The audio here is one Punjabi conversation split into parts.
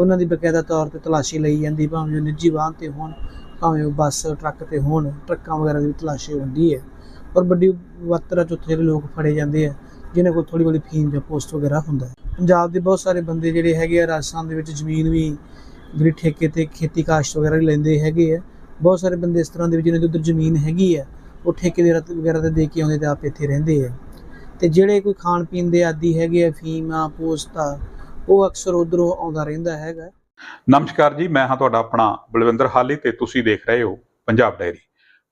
ਉਹਨਾਂ ਦੀ ਬਕਾਇਦਾ ਤੌਰ ਤੇ ਤਲਾਸ਼ੀ ਲਈ ਜਾਂਦੀ, ਭਾਵੇਂ ਉਹ ਨਿੱਜੀ ਵਾਹਨ ਤੇ ਹੋਣ, ਭਾਵੇਂ ਉਹ ਬੱਸ, ਟਰੱਕ ਤੇ ਹੋਣ, ਟਰੱਕਾਂ ਵਗੈਰਾ ਦੀ ਵੀ ਤਲਾਸ਼ੀ ਹੁੰਦੀ ਹੈ। ਔਰ ਵੱਡੀ ਵਾਤਰਾ 'ਚ ਉੱਥੇ ਜਿਹੜੇ ਲੋਕ ਫੜੇ ਜਾਂਦੇ ਆ, ਜਿਨ੍ਹਾਂ ਕੋਲ ਥੋੜੀ ਬੜੀ ਫੀਮ ਜਾਂ ਪੋਸਟ ਵਗੈਰਾ ਹੁੰਦਾ ਹੈ। ਪੰਜਾਬ ਦੇ ਬਹੁਤ ਸਾਰੇ ਬੰਦੇ ਜਿਹੜੇ ਹੈਗੇ ਆ, ਰਾਜਸਥਾਨ ਦੇ ਵਿੱਚ ਜ਼ਮੀਨ ਵੀ ਜਿਹੜੀ ਠੇਕੇ ਤੇ ਖੇਤੀ ਕਾਸ਼ਤ ਵਗੈਰਾ ਵੀ ਲੈਂਦੇ ਹੈਗੇ ਆ। ਬਹੁਤ ਸਾਰੇ ਬੰਦੇ ਇਸ ਤਰ੍ਹਾਂ ਦੇ ਵੀ ਜਿਹਨਾਂ ਦੀ ਉੱਧਰ ਜ਼ਮੀਨ ਹੈਗੀ ਆ, ਉਹ ਠੇਕੇ ਦੇ ਰਤ ਵਗੈਰਾ ਤੇ ਦੇ ਕੇ ਆਉਂਦੇ ਤੇ ਆਪ ਇੱਥੇ ਰਹਿੰਦੇ ਆ। ਤੇ ਜਿਹੜੇ ਕੋਈ ਖਾਣ ਪੀਣ ਦੇ ਆਦੀ ਹੈਗੇ ਆ, ਫੀਮ ਆ, ਪੋਸਟ ਆ ਉਹ ਅਕਸਰ ਉਧਰੋਂ ਆਉਂਦਾ ਰਹਿੰਦਾ ਹੈਗਾ। ਨਮਸਕਾਰ ਜੀ, ਮੈਂ ਹਾਂ ਤੁਹਾਡਾ ਆਪਣਾ ਬਲਵਿੰਦਰ ਹਾਲੀ ਤੇ ਤੁਸੀਂ ਦੇਖ ਰਹੇ ਹੋ ਪੰਜਾਬ ਡਾਇਰੀ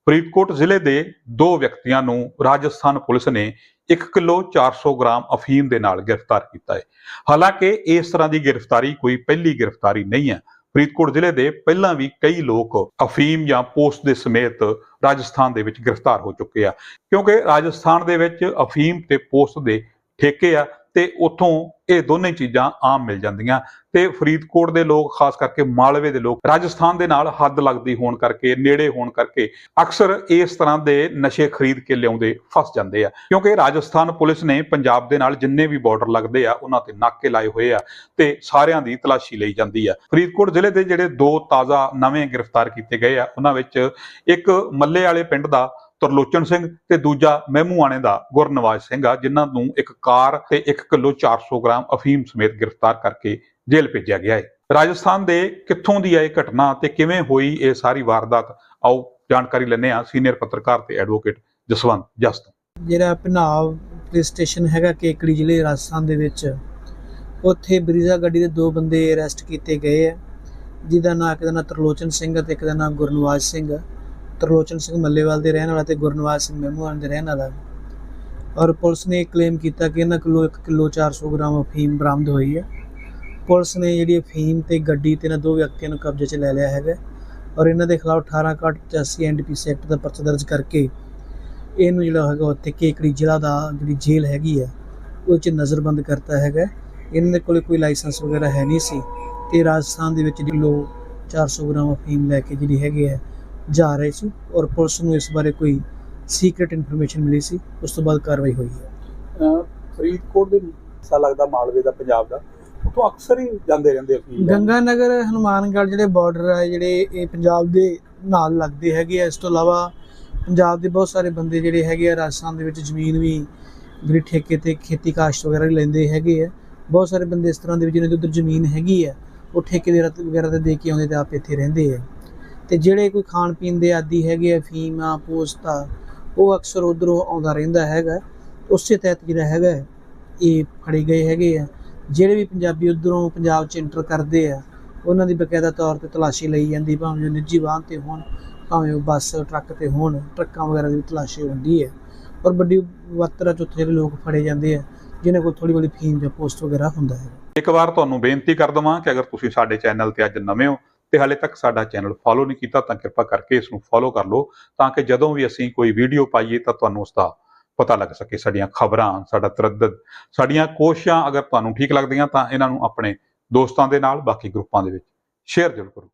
ਫਰੀਦਕੋਟ ਜ਼ਿਲ੍ਹੇ ਦੇ ਦੋ ਵਿਅਕਤੀਆਂ ਨੂੰ ਰਾਜਸਥਾਨ ਪੁਲਿਸ ਨੇ 1 ਕਿਲੋ 400 ਗ੍ਰਾਮ ਅਫੀਮ ਦੇ ਨਾਲ ਗ੍ਰਿਫਤਾਰ ਕੀਤਾ ਹੈ। ਹਾਲਾਂਕਿ ਇਸ ਤਰ੍ਹਾਂ ਦੀ ਗ੍ਰਿਫਤਾਰੀ ਕੋਈ ਪਹਿਲੀ ਗ੍ਰਿਫਤਾਰੀ ਨਹੀਂ ਹੈ। ਫਰੀਦਕੋਟ ਜ਼ਿਲ੍ਹੇ ਦੇ ਪਹਿਲਾਂ ਵੀ ਕਈ ਲੋਕ ਅਫੀਮ ਜਾਂ ਪੋਸਟ ਦੇ ਸਮੇਤ ਰਾਜਸਥਾਨ ਦੇ ਵਿੱਚ ਗ੍ਰਿਫਤਾਰ ਹੋ ਚੁੱਕੇ ਆ। ਕਿਉਂਕਿ ਰਾਜਸਥਾਨ ਦੇ ਵਿੱਚ ਅਫੀਮ ਤੇ ਪੋਸਟ ਦੇ ਠੇਕੇ ਆ ਤੇ ਉੱਥੋਂ ਇਹ ਦੋਨੇ ਚੀਜ਼ਾਂ ਆਮ ਮਿਲ ਜਾਂਦੀਆਂ। ਤੇ ਫਰੀਦਕੋਟ ਦੇ ਲੋਕ, ਖਾਸ ਕਰਕੇ ਮਾਲਵੇ ਦੇ ਲੋਕ, ਰਾਜਸਥਾਨ ਦੇ ਨਾਲ ਹੱਦ ਲੱਗਦੀ ਹੋਣ ਕਰਕੇ, ਨੇੜੇ ਹੋਣ ਕਰਕੇ ਅਕਸਰ ਇਸ ਤਰ੍ਹਾਂ ਦੇ ਨਸ਼ੇ ਖਰੀਦ ਕੇ ਲਿਆਉਂਦੇ ਫਸ ਜਾਂਦੇ ਆ। ਕਿਉਂਕਿ ਰਾਜਸਥਾਨ ਪੁਲਿਸ ਨੇ ਪੰਜਾਬ ਦੇ ਨਾਲ ਜਿੰਨੇ ਵੀ ਬਾਰਡਰ ਲੱਗਦੇ ਆ, ਉਹਨਾਂ ਤੇ ਨਾਕੇ ਲਾਏ ਹੋਏ ਆ ਤੇ ਸਾਰਿਆਂ ਦੀ ਤਲਾਸ਼ੀ ਲਈ ਜਾਂਦੀ ਆ। ਫਰੀਦਕੋਟ ਜ਼ਿਲ੍ਹੇ ਦੇ ਜਿਹੜੇ ਦੋ ਤਾਜ਼ਾ ਨਵੇਂ ਗ੍ਰਿਫਤਾਰ ਕੀਤੇ ਗਏ ਆ, ਉਹਨਾਂ ਵਿੱਚ ਇੱਕ ਮੱਲੇ ਵਾਲੇ ਪਿੰਡ ਦਾ ਤਰਲੋਚਨ ਸਿੰਘ ਤੇ ਦੂਜਾ ਮਹਿਮੂਆਣੇ ਦਾ ਗੁਰਨਵਾਜ ਸਿੰਘ ਆ, ਜਿਨ੍ਹਾਂ ਨੂੰ ਇੱਕ ਕਾਰ ਤੇ 1 ਕਿਲੋ 400 ਗ੍ਰਾਮ ਅਫੀਮ ਸਮੇਤ ਗ੍ਰਿਫਤਾਰ ਕਰਕੇ ਜੇਲ੍ਹ ਭੇਜਿਆ ਗਿਆ ਹੈ ਰਾਜਸਥਾਨ ਦੇ ਕਿੱਥੋਂ ਦੀ ਹੈ ਇਹ ਘਟਨਾ ਤੇ ਕਿਵੇਂ ਹੋਈ ਇਹ ਸਾਰੀ ਵਾਰਦਾਤ? ਆਓ ਜਾਣਕਾਰੀ ਲੈਣੇ ਆ ਸੀਨੀਅਰ ਪੱਤਰਕਾਰ ਤੇ ਐਡਵੋਕੇਟ ਜਸਵੰਤ ਜਸ ਜਿਹੜਾ ਭਨਾਵ ਪੁਲਿਸ ਸਟੇਸ਼ਨ ਹੈਗਾ ਕੇਕੜੀ ਜ਼ਿਲ੍ਹੇ ਰਾਜਸਥਾਨ ਦੇ ਵਿੱਚ, ਉੱਥੇ ਬਰੀਜ਼ਾ ਗੱਡੀ ਦੇ ਦੋ ਬੰਦੇ ਅਰੈਸਟ ਕੀਤੇ ਗਏ ਆ, ਜਿਹਦਾ ਨਾਂ ਇੱਕ ਦਾ ਨਾਂ ਤਰਲੋਚਨ ਸਿੰਘ ਅਤੇ ਇੱਕ ਦਾ ਨਾਂ ਗੁਰਨਵਾਜ ਸਿੰਘ ਹੈ। ਤਰਲੋਚਨ ਸਿੰਘ ਮੱਲੇਵਾਲ ਦੇ ਰਹਿਣ ਵਾਲਾ ਤੇ ਗੁਰਨਵਾਜ ਸਿੰਘ ਮਹਿਮੂਆਨ ਦੇ ਰਹਿਣ ਵਾਲਾ। ਔਰ ਪੁਲਿਸ ਨੇ ਕਲੇਮ ਕੀਤਾ ਕਿ ਇਹਨਾਂ ਕੋਲੋਂ 1 ਕਿਲੋ 400 ਗ੍ਰਾਮ ਅਫੀਮ ਬਰਾਮਦ ਹੋਈ ਹੈ। ਪੁਲਿਸ ਨੇ ਜਿਹੜੀ ਅਫੀਮ ਤੇ ਗੱਡੀ ਤੇ ਇਹਨਾਂ ਦੋ ਵਿਅਕਤੀਆਂ ਨੂੰ ਕਬਜ਼ੇ 'ਚ ਲੈ ਲਿਆ ਹੈਗਾ। ਔਰ ਇਹਨਾਂ ਦੇ ਖਿਲਾਫ 18 ਕੱਟ 85 ਐਨਡੀਪੀਸੀ ਐਕਟ ਦਾ ਪਰਚਾ ਦਰਜ ਕਰਕੇ ਇਹਨੂੰ ਜਿਹੜਾ ਹੈਗਾ ਉੱਥੇ ਕੇਕੜੀ ਜ਼ਿਲ੍ਹਾ ਦਾ ਜਿਹੜੀ ਜੇਲ੍ਹ ਹੈਗੀ ਹੈ, ਉਹ 'ਚ ਨਜ਼ਰਬੰਦ ਕਰਤਾ ਹੈਗਾ। ਇਹਨਾਂ ਦੇ ਕੋਲੇ ਕੋਈ ਲਾਇਸੈਂਸ ਵਗੈਰਾ ਹੈ ਨਹੀਂ ਸੀ ਤੇ ਰਾਜਸਥਾਨ ਦੇ ਵਿੱਚ ਕਿਲੋ 400 ਗ੍ਰਾਮ ਅਫੀਮ ਲੈ ਕੇ ਜਿਹੜੀ ਹੈਗੀ ਹੈ ਜਾ ਰਹੇ ਸੀ ਔਰ ਪੁਲਿਸ ਨੂੰ ਇਸ ਬਾਰੇ ਕੋਈ ਸੀਕ੍ਰੀਟ ਇਨਫੋਰਮੇਸ਼ਨ ਮਿਲੀ ਸੀ ਉਸ ਤੋਂ ਬਾਅਦ ਕਾਰਵਾਈ ਹੋਈ ਹੈ। ਫਰੀਦਕੋਟ ਦੇ ਸਾ ਲੱਗਦਾ ਮਾਲਵੇ ਦਾ ਪੰਜਾਬ ਦਾ ਉਥੋਂ ਅਕਸਰ ਹੀ ਜਾਂਦੇ ਰਹਿੰਦੇ ਆ ਫੀਲ ਗੰਗਾ ਨਗਰ ਹਨੂਮਾਨਗੜ੍ਹ ਜਿਹੜੇ ਬਾਰਡਰ ਹੈ ਜਿਹੜੇ ਇਹ ਪੰਜਾਬ ਦੇ ਨਾਲ ਲੱਗਦੇ ਹੈਗੇ ਆ ਇਸ ਤੋਂ ਇਲਾਵਾ ਪੰਜਾਬ ਦੇ ਬਹੁਤ ਸਾਰੇ ਬੰਦੇ ਜਿਹੜੇ ਹੈਗੇ ਆ ਰਾਜਸਥਾਨ ਦੇ ਵਿੱਚ ਜ਼ਮੀਨ ਵੀ ਜਿਹੜੀ ਠੇਕੇ ਤੇ ਖੇਤੀ ਕਾਸ਼ਤ ਵਗੈਰਾ ਵੀ ਲੈਂਦੇ ਹੈਗੇ ਆ। ਬਹੁਤ ਸਾਰੇ ਬੰਦੇ ਇਸ ਤਰ੍ਹਾਂ ਦੇ ਵੀ ਜਿਹਨਾਂ ਦੀ ਉੱਧਰ ਜ਼ਮੀਨ ਹੈਗੀ ਆ ਉਹ ਠੇਕੇ ਦੇ ਰਤ ਵਗੈਰਾ ਤੇ ਦੇ ਕੇ ਆਉਂਦੇ ਤੇ ਆਪ ਇੱਥੇ ਰਹਿੰਦੇ ਆ। ਤੇ ਜਿਹੜੇ ਕੋਈ ਖਾਣ ਪੀਣ ਦੇ ਆਦੀ ਹੈਗੇ ਆ ਫੀਮਾਂ ਪੋਸਟਾਂ ਉਹ ਅਕਸਰ ਉਧਰੋਂ ਆਉਂਦਾ ਰਹਿੰਦਾ ਹੈਗਾ। ਉਸੇ ਤਹਿਤ ਜਿਹੜਾ ਹੈਗਾ, ਇਹ ਫੜੇ ਗਏ ਹੈਗੇ ਆ। ਜਿਹੜੇ ਵੀ ਪੰਜਾਬੀ ਉਧਰੋਂ ਪੰਜਾਬ 'ਚ ਇੰਟਰ ਕਰਦੇ ਆ, ਉਹਨਾਂ ਦੀ ਬਕਾਇਦਾ ਤੌਰ ਤੇ ਤਲਾਸ਼ੀ ਲਈ ਜਾਂਦੀ, ਭਾਵੇਂ ਉਹ ਨਿੱਜੀ ਵਾਹਨ ਤੇ ਹੋਣ, ਭਾਵੇਂ ਉਹ ਬੱਸ, ਟਰੱਕ ਤੇ ਹੋਣ, ਟਰੱਕਾਂ ਵਗੈਰਾ ਦੀ ਵੀ ਤਲਾਸ਼ੀ ਹੁੰਦੀ ਹੈ। ਔਰ ਵੱਡੀ ਵਾਤਰਾ 'ਚ ਉੱਥੇ ਲੋਕ ਫੜੇ ਜਾਂਦੇ ਆ, ਜਿਨ੍ਹਾਂ ਕੋਲ ਥੋੜੀ ਬੜੀ ਫੀਮ ਜਾਂ ਪੋਸਟ ਵਗੈਰਾ ਹੁੰਦਾ ਹੈ। ਇੱਕ ਵਾਰ ਤੁਹਾਨੂੰ ਬੇਨਤੀ ਕਰ ਦਵਾਂ ਕਿ ਅਗਰ ਤੁਸੀਂ ਸਾਡੇ ਚੈਨਲ ਤੇ ਅੱਜ ਨਵੇਂ ਹੋ ਤੇ ਹਾਲੇ ਤੱਕ ਸਾਡਾ ਚੈਨਲ ਫੋਲੋ ਨਹੀਂ ਕੀਤਾ ਤਾਂ ਕਿਰਪਾ ਕਰਕੇ ਇਸ ਨੂੰ ਫੋਲੋ ਕਰ ਲਓ ਤਾਂ ਕਿ ਜਦੋਂ ਵੀ ਅਸੀਂ ਕੋਈ ਵੀਡੀਓ ਪਾਈਏ ਤਾਂ ਤੁਹਾਨੂੰ ਉਸ ਦਾ ਪਤਾ ਲੱਗ ਸਕੇ, ਸਾਡੀਆਂ ਖਬਰਾਂ, ਸਾਡਾ ਤਰੱਦਦ, ਸਾਡੀਆਂ ਕੋਸ਼ਿਸ਼ਾਂ ਅਗਰ ਤੁਹਾਨੂੰ ਠੀਕ ਲੱਗਦੀਆਂ ਤਾਂ ਇਹਨਾਂ ਨੂੰ ਆਪਣੇ ਦੋਸਤਾਂ ਦੇ ਨਾਲ, ਬਾਕੀ ਗਰੁੱਪਾਂ ਦੇ ਵਿੱਚ ਸ਼ੇਅਰ ਜ਼ਰੂਰ ਕਰੋ।